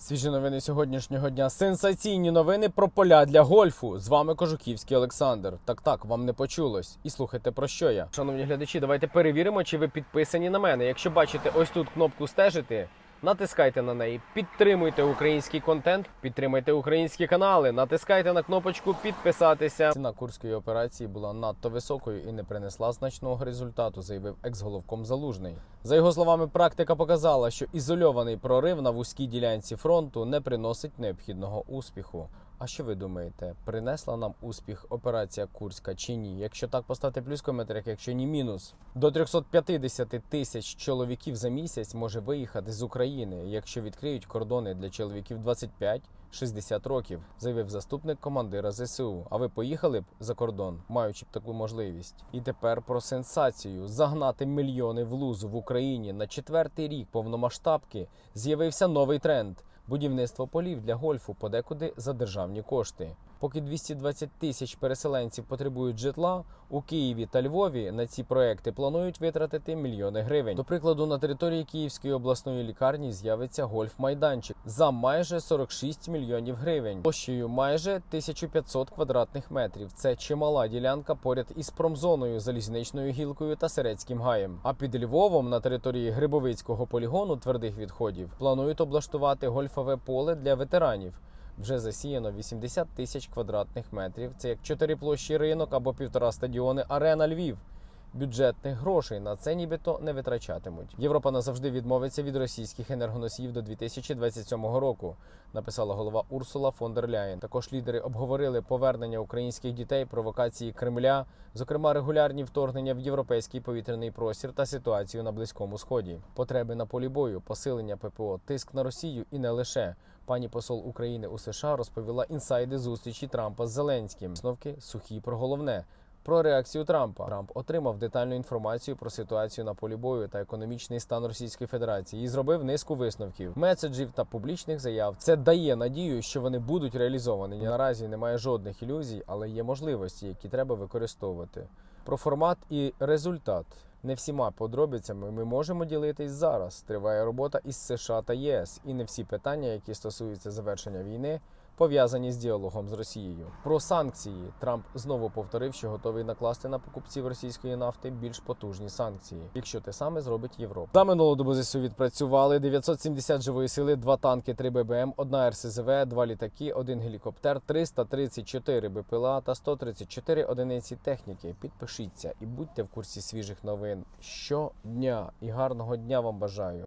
Свіжі новини сьогоднішнього дня. Сенсаційні новини про поля для гольфу. З вами Кожуківський Олександр. Так так, вам не почулось. І слухайте про що я. Шановні глядачі, давайте перевіримо, чи ви підписані на мене. Якщо бачите ось тут кнопку стежити. Натискайте на неї, підтримуйте український контент, підтримайте українські канали, натискайте на кнопочку підписатися. Ціна курської операції була надто високою і не принесла значного результату, заявив екс-головком Залужний. За його словами, практика показала, що ізольований прорив на вузькій ділянці фронту не приносить необхідного успіху. А що ви думаєте, принесла нам успіх операція Курська чи ні? Якщо так, поставте плюс коментарях, якщо ні, мінус. До 350 тисяч чоловіків за місяць може виїхати з України, якщо відкриють кордони для чоловіків 25-60 років, заявив заступник командира ЗСУ. А ви поїхали б за кордон, маючи б таку можливість? І тепер про сенсацію загнати мільйони в лузу в Україні на четвертий рік повномасштабки з'явився новий тренд. Будівництво полів для гольфу подекуди за державні кошти. Поки 220 тисяч переселенців потребують житла, у Києві та Львові на ці проекти планують витратити мільйони гривень. До прикладу, на території Київської обласної лікарні з'явиться гольф-майданчик за майже 46 мільйонів гривень, площею майже 1500 квадратних метрів. Це чимала ділянка поряд із промзоною, залізничною гілкою та Серецьким гаєм. А під Львовом на території Грибовицького полігону твердих відходів планують облаштувати гольфове поле для ветеранів. Вже засіяно 80 тисяч квадратних метрів. Це як чотири площі ринок або півтора стадіони Арена Львів. Бюджетних грошей на це нібито не витрачатимуть. Європа назавжди відмовиться від російських енергоносіїв до 2027 року, написала голова Урсула фон дер Ляєн. Також лідери обговорили повернення українських дітей, провокації Кремля, зокрема регулярні вторгнення в європейський повітряний простір та ситуацію на близькому сході, потреби на полі бою, посилення ППО, тиск на Росію і не лише. Пані посол України у США розповіла інсайди зустрічі Трампа з Зеленським. Висновки сухі про головне. Про реакцію Трампа Трамп отримав детальну інформацію про ситуацію на полі бою та економічний стан Російської Федерації і зробив низку висновків, меседжів та публічних заяв. Це дає надію, що вони будуть реалізовані. Наразі немає жодних ілюзій, але є можливості, які треба використовувати. Про формат і результат. Не всіма подробицями ми можемо ділитись зараз. Триває робота із США та ЄС, і не всі питання, які стосуються завершення війни, пов'язані з діалогом з Росією. Про санкції Трамп знову повторив, що готовий накласти на покупців російської нафти більш потужні санкції, якщо те саме зробить Європа. За минулу добу ЗСУ відпрацювали 970 живої сили, 2 танки, 3 ББМ, 1 РСЗВ, 2 літаки, 1 гелікоптер, 334 БПЛА та 134 одиниці техніки. Підпишіться і будьте в курсі свіжих новин щодня. І гарного дня вам бажаю.